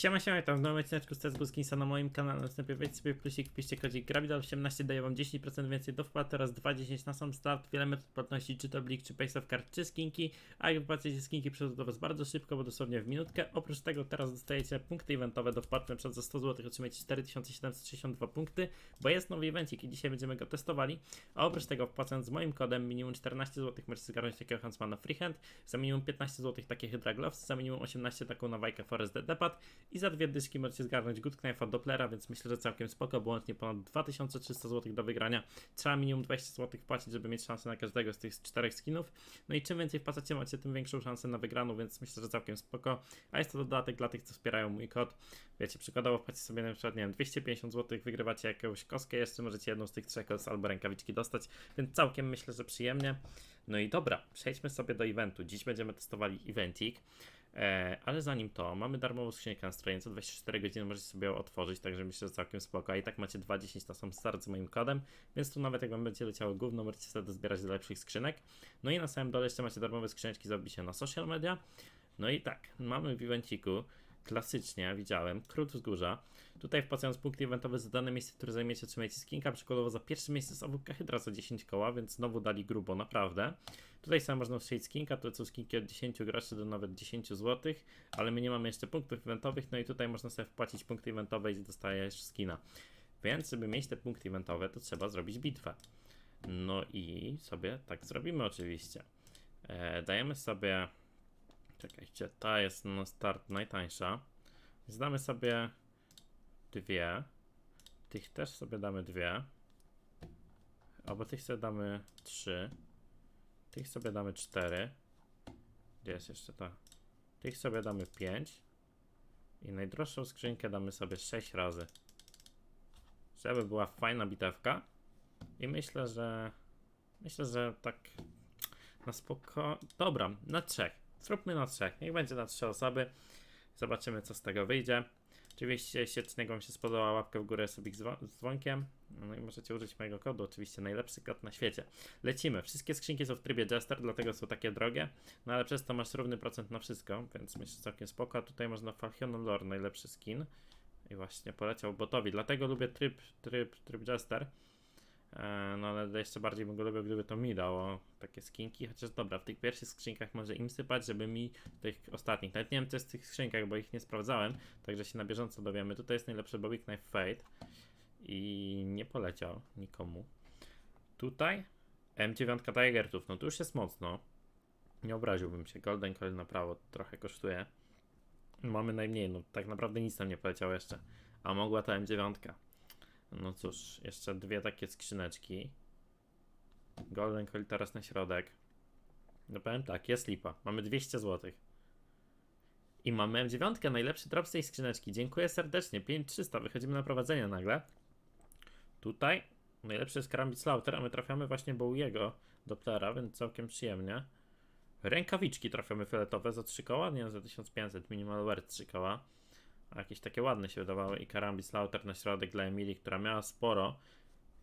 Siema, siema, witam w nowym odcineczku z CSGO Skinsa na moim kanale. Następnie wejdź sobie plusik, wpiszcie kodzik Grabidal18, daje wam 10% więcej do wpłaty oraz 2,10 na sam start. Wiele metod płatności, czy to Blik, czy Paysoft Card, czy skinki. A jak wypłacicie skinki, przychodzą do was bardzo szybko, bo dosłownie w minutkę. Oprócz tego teraz dostajecie punkty eventowe do wpłaty, na przykład za 100 zł otrzymujecie 4762 punkty, bo jest nowy evencik i dzisiaj będziemy go testowali. A oprócz tego wpłacając z moim kodem minimum 14 zł możecie zgarnąć takiego Huntsmana Freehand, za minimum 15 zł takie Hydra Gloves, za minimum 18 taką nawajkę Forest Depad i za dwie dyszki możecie zgarnąć Good Knife'a Dopplera, więc myślę, że całkiem spoko, bo łącznie ponad 2300 zł do wygrania. Trzeba minimum 20 zł wpłacić, żeby mieć szansę na każdego z tych czterech skinów. No i czym więcej wpłacacie, macie tym większą szansę na wygraną, więc myślę, że całkiem spoko. A jest to dodatek dla tych, co wspierają mój kod. Wiecie, przykładowo wpłacicie sobie na przykład, nie wiem, 250 zł, wygrywacie jakąś kostkę, jeszcze możecie jedną z tych trzech kos albo rękawiczki dostać, więc całkiem myślę, że przyjemnie. No i dobra, przejdźmy sobie do eventu. Dziś będziemy testowali eventik. E, ale zanim to, mamy darmową skrzynkę na stronie, co 24 godziny możecie sobie ją otworzyć, także myślę, że całkiem spoko. I tak macie 2.10 na sam start z moim kodem, więc tu nawet jak wam będzie leciało gówno, możecie sobie zbierać do lepszych skrzynek. No i na samym dole jeszcze macie darmowe skrzyneczki za na social media. No i tak, mamy w evenciku klasycznie, widziałem, krót wzgórza. Tutaj wpłacając punkty eventowe za dane miejsce, które zajmiecie, otrzymajecie skinka. Przykładowo za pierwsze miejsce z AWP Hydra za 10 koła, więc znowu dali grubo, naprawdę. Tutaj sam można strzelić skinka, to są skinki od 10 groszy do nawet 10 zł, ale my nie mamy jeszcze punktów eventowych, no i tutaj można sobie wpłacić punkty eventowe i dostajesz skina. Więc, żeby mieć te punkty eventowe, to trzeba zrobić bitwę. No i sobie tak zrobimy oczywiście. E, dajemy sobie... Czekajcie, ta jest na start najtańsza. Zdamy sobie dwie. Tych też sobie damy dwie. Albo tych sobie damy trzy. Tych sobie damy cztery. Gdzie jest jeszcze ta? Tych sobie damy pięć. I najdroższą skrzynkę damy sobie sześć razy. Żeby była fajna bitewka. I myślę, że. Myślę, że tak. Na spoko. Dobra, na trzech. Zróbmy na trzech. Niech będzie na trzy osoby. Zobaczymy, co z tego wyjdzie. Oczywiście, jeśli odcinek Wam się spodobał, łapkę w górę sobie z dzwo- z dzwonkiem. No i możecie użyć mojego kodu, oczywiście najlepszy kod na świecie. Lecimy. Wszystkie skrzynki są w trybie Jester, dlatego są takie drogie, no ale przez to masz równy procent na wszystko, więc myślę, że całkiem spoko. A tutaj można Falchion Lore, najlepszy skin. I właśnie poleciał botowi, dlatego lubię tryb, tryb, tryb Jester. E, No ale jeszcze bardziej bym go lubił, gdyby to mi dało takie skinki, chociaż dobra, w tych pierwszych skrzynkach może im sypać, żeby mi tych ostatnich, nawet nie wiem co jest w tych skrzynkach, bo ich nie sprawdzałem, także się na bieżąco dowiemy. Tutaj jest najlepszy Bobby Knife i nie poleciał nikomu. Tutaj M9 Tigertów, no tu już jest mocno. Nie obraziłbym się, Golden Coil na prawo trochę kosztuje. Mamy najmniej, no tak naprawdę nic tam nie poleciało jeszcze, a mogła to M9. No cóż, jeszcze dwie takie skrzyneczki. Golden Coil teraz na środek. No powiem tak, jest lipa. Mamy 200 zł. I mamy M9, najlepszy drop z tej skrzyneczki. Dziękuję serdecznie. 5300, wychodzimy na prowadzenie nagle. Tutaj najlepszy jest Karambit Slaughter, a my trafiamy właśnie Bowiego Dopplera, więc całkiem przyjemnie. Rękawiczki trafiamy fioletowe za 3 koła, nie za 1500, minimal wear 3 koła. Jakieś takie ładne się wydawały i Karambit Slaughter na środek dla Emilii, która miała sporo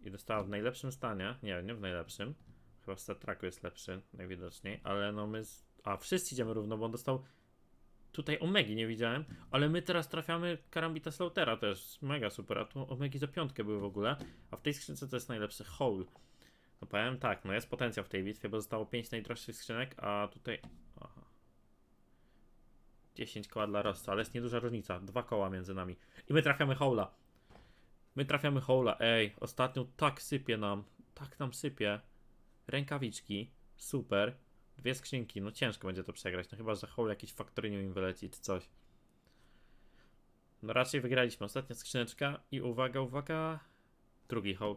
i dostała w najlepszym stanie, nie, nie w najlepszym, chyba w Star Treku jest lepszy najwidoczniej, ale no my, z... a wszyscy idziemy równo, bo on dostał tutaj Omegi nie widziałem, ale my teraz trafiamy Karambita Slaughtera też, mega super, a tu Omegi za piątkę były w ogóle, a w tej skrzynce to jest najlepszy Hole. No powiem tak, no jest potencjał w tej bitwie, bo zostało 5 najdroższych skrzynek, a tutaj... Aha. 10 koła dla Rossa, ale jest nieduża różnica. Dwa koła między nami. I my trafiamy Hola. My trafiamy Hola. Ej, ostatnio tak sypie nam. Tak nam sypie. Rękawiczki. Super. Dwie skrzynki. No ciężko będzie to przegrać. No chyba, że Hole jakiś faktorynią im wyleci czy coś. No raczej wygraliśmy. Ostatnia skrzyneczka. I uwaga, uwaga. Drugi hole.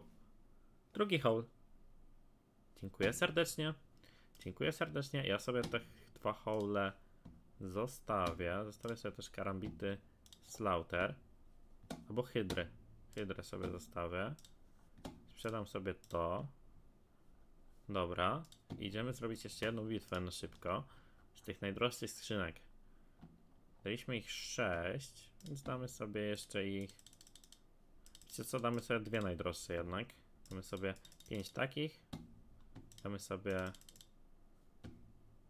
Drugi hole. Dziękuję serdecznie. Dziękuję serdecznie. Ja sobie te dwa hole zostawię. Zostawię sobie też karambity Slaughter. Albo hydry. Hydrę sobie zostawię. Sprzedam sobie to. Dobra. Idziemy zrobić jeszcze jedną bitwę na szybko. Z tych najdroższych skrzynek. Daliśmy ich 6, więc damy sobie jeszcze ich. Wiecie co, damy sobie dwie najdroższe jednak. Damy sobie 5 takich. Damy sobie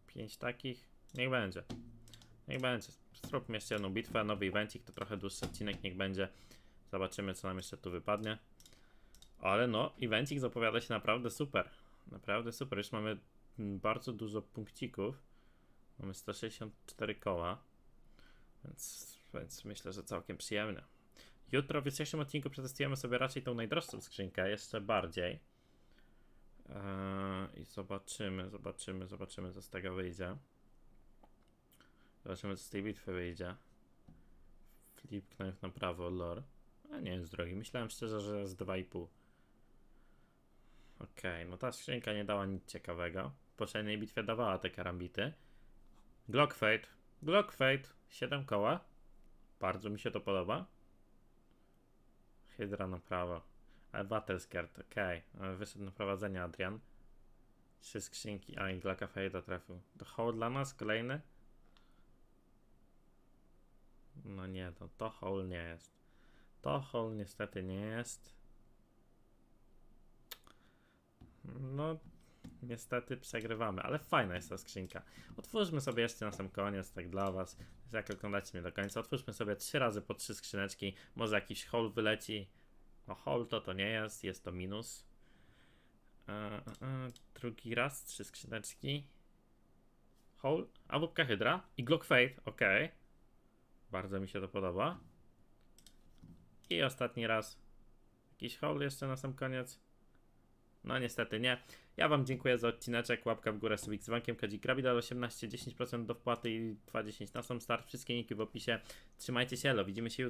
5 takich. Niech będzie. Niech będzie. Zróbmy jeszcze jedną bitwę, nowy evencik, to trochę dłuższy odcinek, niech będzie. Zobaczymy, co nam jeszcze tu wypadnie. Ale no, evencik zapowiada się naprawdę super. Naprawdę super. Już mamy bardzo dużo punkcików. Mamy 164 koła. Więc, więc myślę, że całkiem przyjemnie. Jutro w jutrzejszym odcinku przetestujemy sobie raczej tą najdroższą skrzynkę, jeszcze bardziej. Eee, I zobaczymy, zobaczymy, zobaczymy, co z tego wyjdzie. Zobaczymy, co z tej bitwy wyjdzie. Flip knajf na prawo, lore. A nie jest drogi. Myślałem szczerze, że jest 2,5. Okej, no ta skrzynka nie dała nic ciekawego. W poprzedniej bitwie dawała te karambity. Glock Fate. Glock Fate. 7 koła. Bardzo mi się to podoba. Hydra na prawo. Ale Battlescard, okej. Okay. Wyszedł na prowadzenie Adrian. Trzy skrzynki. A i Glocka Fate'a trafił. To hole dla nas? Kolejny? No nie, to, to hole nie jest. To hole niestety nie jest. No, niestety przegrywamy, ale fajna jest ta skrzynka. Otwórzmy sobie jeszcze na sam koniec, tak dla Was. Jak oglądacie mnie do końca, otwórzmy sobie trzy razy po trzy skrzyneczki. Może jakiś hole wyleci. No, hole to to nie jest, jest to minus. E, e, drugi raz, trzy skrzyneczki. Hole, a hydra i Glock Fate, ok. Bardzo mi się to podoba. I ostatni raz. Jakiś hole jeszcze na sam koniec. No niestety nie. Ja wam dziękuję za odcineczek. Łapka w górę, subik z dzwonkiem, kodzik Grabidal 18, 10% do wpłaty i 2,10 na sam start. Wszystkie linki w opisie. Trzymajcie się, elo. Widzimy się jutro.